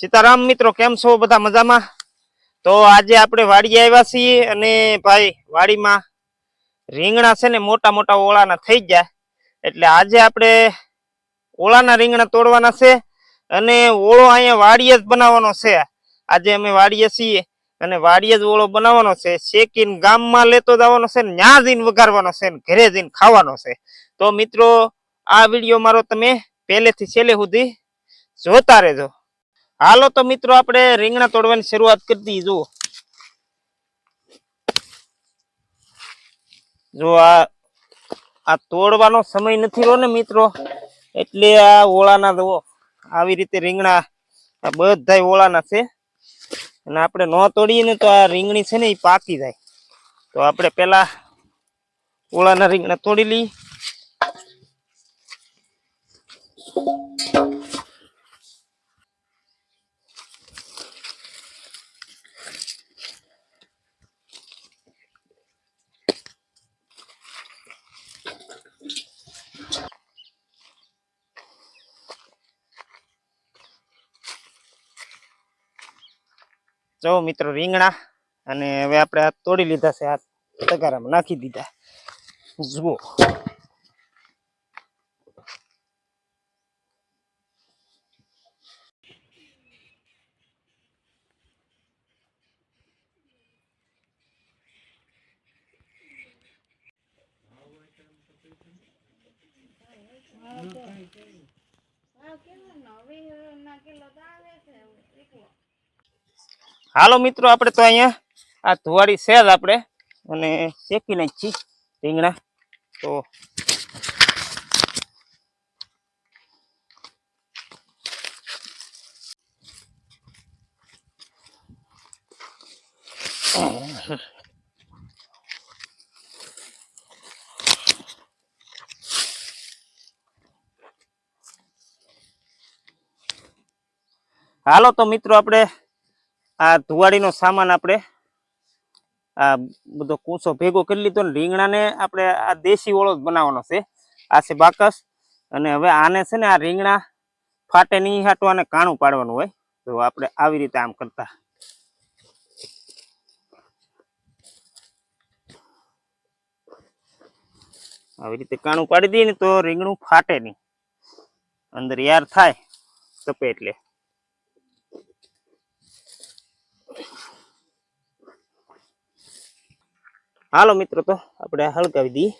સીતારામ, મિત્રો, કેમ છો? બધા મજામાં? તો આજે આપણે વાડી આવ્યા છીએ અને ભાઈ, વાડીમાં રીંગણા છે ને, મોટા મોટા ઓળાના થઈ ગયા. એટલે આજે આપણે ઓળાના રીંગણા તોડવાના છે અને ઓળો અહીંયા વાડીએ જ બનાવવાનો છે. આજે અમે વાડીએ છીએ અને વાડીએ જ ઓળો બનાવવાનો છે. શેકીને ગામમાં લેતો જવાનો છે ને, ન્યા જઈને વઘારવાનો છે ને, ઘરે જઈને ખાવાનો છે. તો મિત્રો, આ વીડિયો મારો તમે પહેલેથી છેલ્લે સુધી જોતા રહેજો. હાલો તો મિત્રો આપણે રીંગણા તોડવાની શરૂઆત કરી દઈએ જુઓ. જો આ આ તોડવાનો સમય નથી રહ્યો ને મિત્રો, એટલે આ ઓળાના, જુઓ, આવી રીતે રીંગણા, આ બધા ઓળાના છે. અને આપણે ન તોડીએ ને તો આ રીંગણી છે ને એ પાકી જાય. તો આપણે પેલા ઓળાના રીંગણા તોડી લઈએ. જો મિત્રો રીંગણા અને હવે આપણે આ તોડી લીધા છે, આ તગારામાં નાખી દીધા. જુઓ. હાલો મિત્રો, આપણે તો અહીંયા આ ધુવાડી છે આપણે. અને શેકી નાખી રીંગણા. તો હાલો તો મિત્રો, આપણે આ ધુવાડીનો સામાન આપણે આ બધો કૂસો ભેગો કરી લીધો ને રીંગણાને આપણે આ દેશી ઓળો જ બનાવવાનો છે. આ છે બાકસ અને હવે આને છે ને આ રીંગણા ફાટે નહીં હાટવા અને કાણું પાડવાનું હોય. તો આપણે આવી રીતે આમ કરતા. આવી રીતે કાણું પાડી દઈએ ને તો રીંગણું ફાટે નહીં. અંદર યાર થાય, તપે એટલે. હાલો મિત્રો તો આપણે આ હળગાવી દઈએ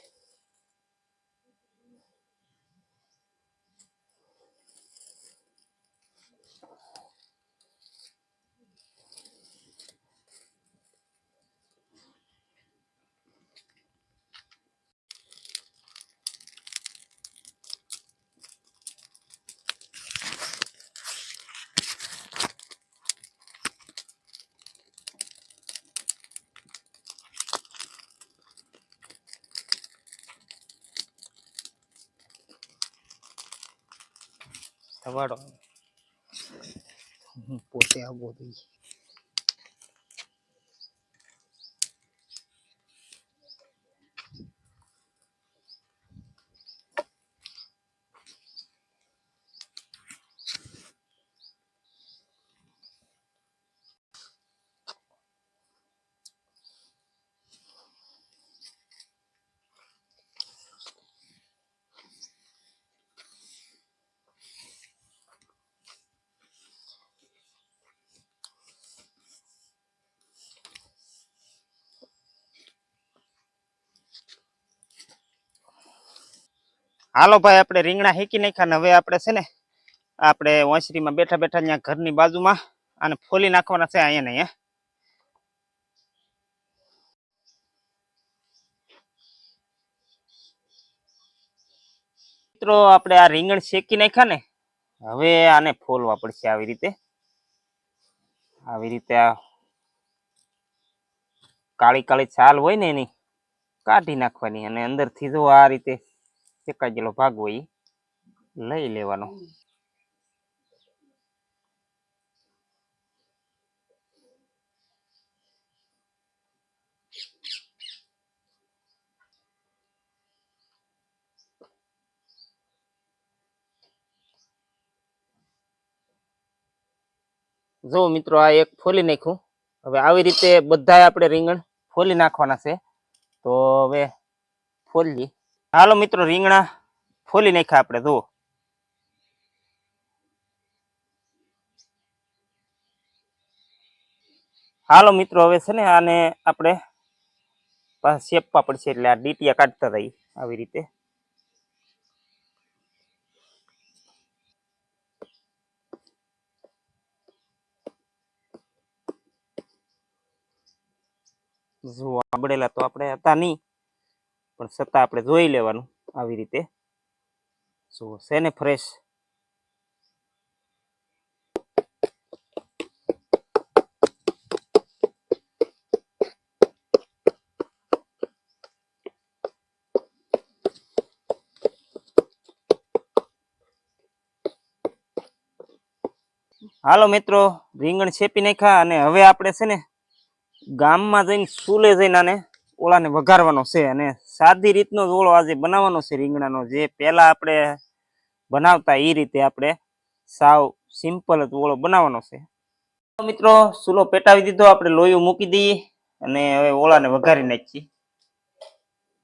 હું પોતે આવવો દઈ હાલો ભાઈ, આપણે રીંગણા હેકી નાખ્યા ને હવે આપણે છે ને, આપણે ઓસરીમાં બેઠા બેઠા ત્યાં ઘરની બાજુમાં અને ફોલી નાખવાના છે અહીંયા ને અહીંયા. મિત્રો, આપણે આ રીંગણ શેકી નાખ્યા ને, હવે આને ફોલવા પડશે આવી રીતે. આવી રીતે આ કાળી કાળી છાલ હોય ને એની, કાઢી નાખવાની અને અંદરથી જો આ રીતે ગયેલો ભાગ હોય લઈ લેવાનો. જો મિત્રો આ એક ફોલી નાખ્યું. હવે આવી રીતે બધા આપણે રીંગણ ફોલી નાખવાના છે. તો હવે ફોલી હાલો મિત્રો, રીંગણા ફોલી નાખ્યા આપણે, જુઓ. હાલો મિત્રો, હવે છે ને આને આપણે શેપવા પડશે, એટલે આ ડીટીયા કાઢતા રહી, આવી રીતે. જો આંબળેલા તો આપણે હતા નહીં. પણ છતાં આપણે જોઈ લેવાનું આવી રીતે. જો છે ને ફ્રેશ હાલો મિત્રો, રીંગણ છેપી નાખ્યા અને હવે આપણે છે ને ગામમાં જઈને સુલે જઈને આને ઓળાને વઘારવાનો છે અને સાદી રીતનો જ ઓળો આજે બનાવવાનો છે રીંગણાનો. જે પહેલાં આપણે બનાવતા એ રીતે આપણે સાવ સિમ્પલ જ ઓળો બનાવવાનો છે. મિત્રો સુલો પેટાવી દીધો, આપણે લોયું મૂકી દઈએ અને હવે ઓળાને વઘારી નાખીએ.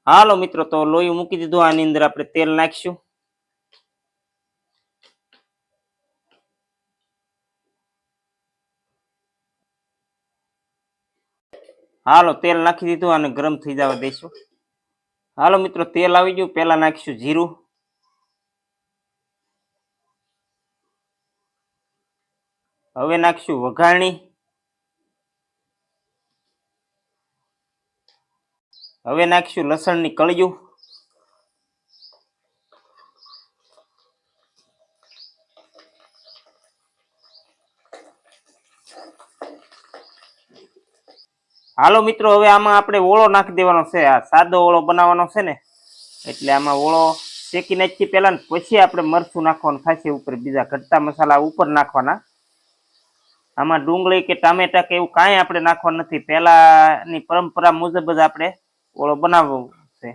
હાલો મિત્રો, તો લોયું મૂકી દીધું, આની અંદર આપણે તેલ નાખીશું. હાલો, તેલ નાખી દીધું અને ગરમ થઈ જવા દઈશું હાલો મિત્રો, તેલ આવી ગયું. પેલા નાખીશું જીરું. હવે નાખીશું વઘારણી હવે નાખીશું લસણની કળિયું. હાલો મિત્રો, હવે આમાં આપણે ઓળો નાખી દેવાનો છે. આ સાદો ઓળો બનાવવાનો છે ને, એટલે આમાં ઓળો શેકી નાખી પહેલા પછી આપણે મરચું નાખવાનું થશે ઉપર. બીજા ઘટતા મસાલા ઉપર નાખવાના. આમાં ડુંગળી કે ટામેટા કે એવું કાંઈ આપણે નાખવાનું નથી. પહેલાની પરંપરા મુજબ જ આપણે ઓળો બનાવવો છે.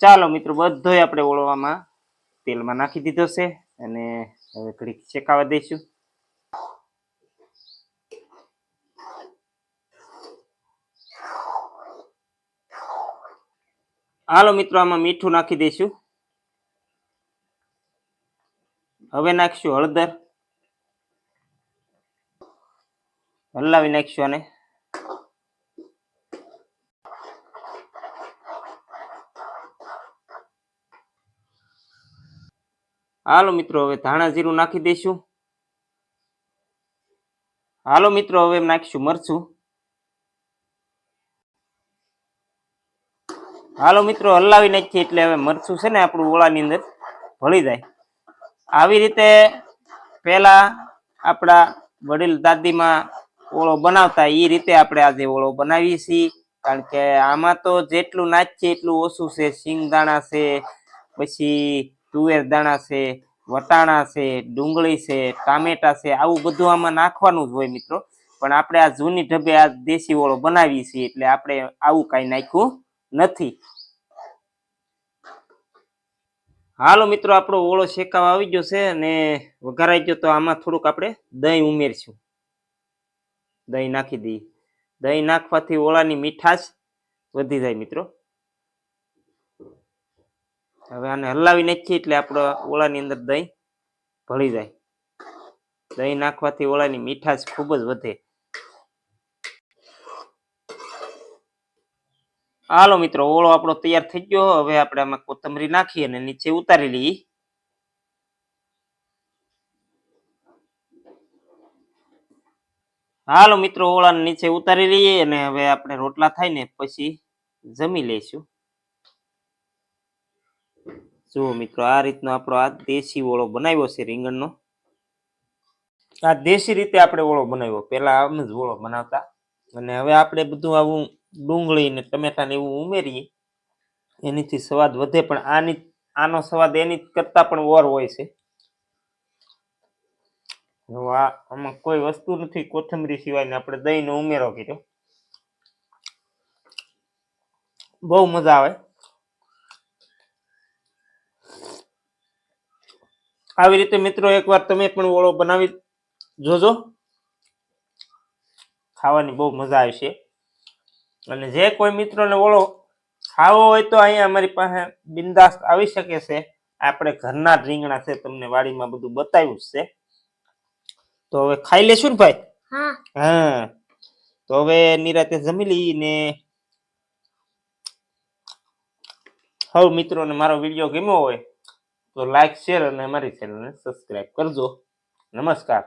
ચાલો મિત્રો, બધોય આપણે ઓળવામાં તેલમાં નાખી દીધો છે અને હવે ઘડીક શેકાવા દઈશું. હાલો મિત્રો, આમાં મીઠું નાખી દઈશું. હવે નાખીશું હળદર. હલાવી નાખીશું આને. હાલો મિત્રો, હવે ધાણા જીરું નાખી દઈશું. હાલો મિત્રો, હવે નાખીશું મરચું. હાલો મિત્રો, હલાવી નાખીએ એટલે હવે મરચું છે ને આપણું ઓળાની અંદર ભળી જાય. આવી રીતે પેલા આપણા વડીલ દાદીમાં ઓળો બનાવતા એ રીતે આપણે આજે ઓળો બનાવીએ છીએ. કારણ કે આમાં તો જેટલું નાખીએ એટલું ઓછું છે. સિંગ દાણા છે, પછી તુવેર દાણા છે, વટાણા છે, ડુંગળી છે, ટામેટા છે, આવું બધું આમાં નાખવાનું જ હોય મિત્રો. પણ આપણે આ જૂની ઢબે આ દેશી ઓળો બનાવીએ છીએ એટલે આપણે આવું કાંઈ નાખ્યું નથી. હાલો મિત્રો, આપણો ઓળો શેકાવા આવી ગયો છે અને વઘારાઈ ગયો તો આમાં થોડુંક આપણે દહીં ઉમેરશું. દહીં નાખી દઈએ. દહીં નાખવાથી ઓળાની મીઠાશ વધી જાય મિત્રો. હવે આને હલાવી નાખીએ એટલે આપણો ઓળાની અંદર દહીં ભળી જાય. દહીં નાખવાથી ઓળાની મીઠાશ ખૂબ જ વધે. હાલો મિત્રો, ઓળો આપણો તૈયાર થઈ ગયો. હવે આપણે આમાં કોથમરી નાખી અને નીચે ઉતારી લઈએ. હાલો મિત્રો, ઓળાને નીચે ઉતારી લઈએ અને હવે આપણે રોટલા થાય ને પછી જમી લઈશું. જુઓ મિત્રો, આ રીતનો આપણો આ દેશી ઓળો બનાવ્યો છે રીંગણનો. આ દેશી રીતે આપણે ઓળો બનાવ્યો. પેલા આમ જ ઓળો બનાવતા. અને હવે આપણે બધું આવું ડુંગળી ને ટમેટા ને એવું ઉમેરીએ, એનીથી સ્વાદ વધે, પણ આની, આનો સ્વાદ એની કરતા પણ ઓર હોય છે. આમાં કોઈ વસ્તુ નથી, કોથમરી સિવાય ને આપણે દહીંનો ઉમેરો કર્યો. બહુ મજા આવે. આવી રીતે મિત્રો એકવાર તમે પણ ઓળો બનાવી જોજો. ખાવાની બહુ મજા આવશે. અને જે કોઈ મિત્રોને ઓળો ખાવો હોય તો અહીંયા અમારી પાસે બિંદાસ્ત આવી શકે છે. આપણે ઘરના રીંગણા છે તમને વાડીમાં બધું બતાવ્યું છે. તો હવે ખાઈ લેશું ને ભાઈ? હા. તો હવે નિરાતે જમી લઈને હવે મિત્રોને મારો વીડિયો ગમ્યો હોય તો લાઈક શેર અને અમારી ચેનલને સબસ્ક્રાઈબ કરજો. નમસ્કાર.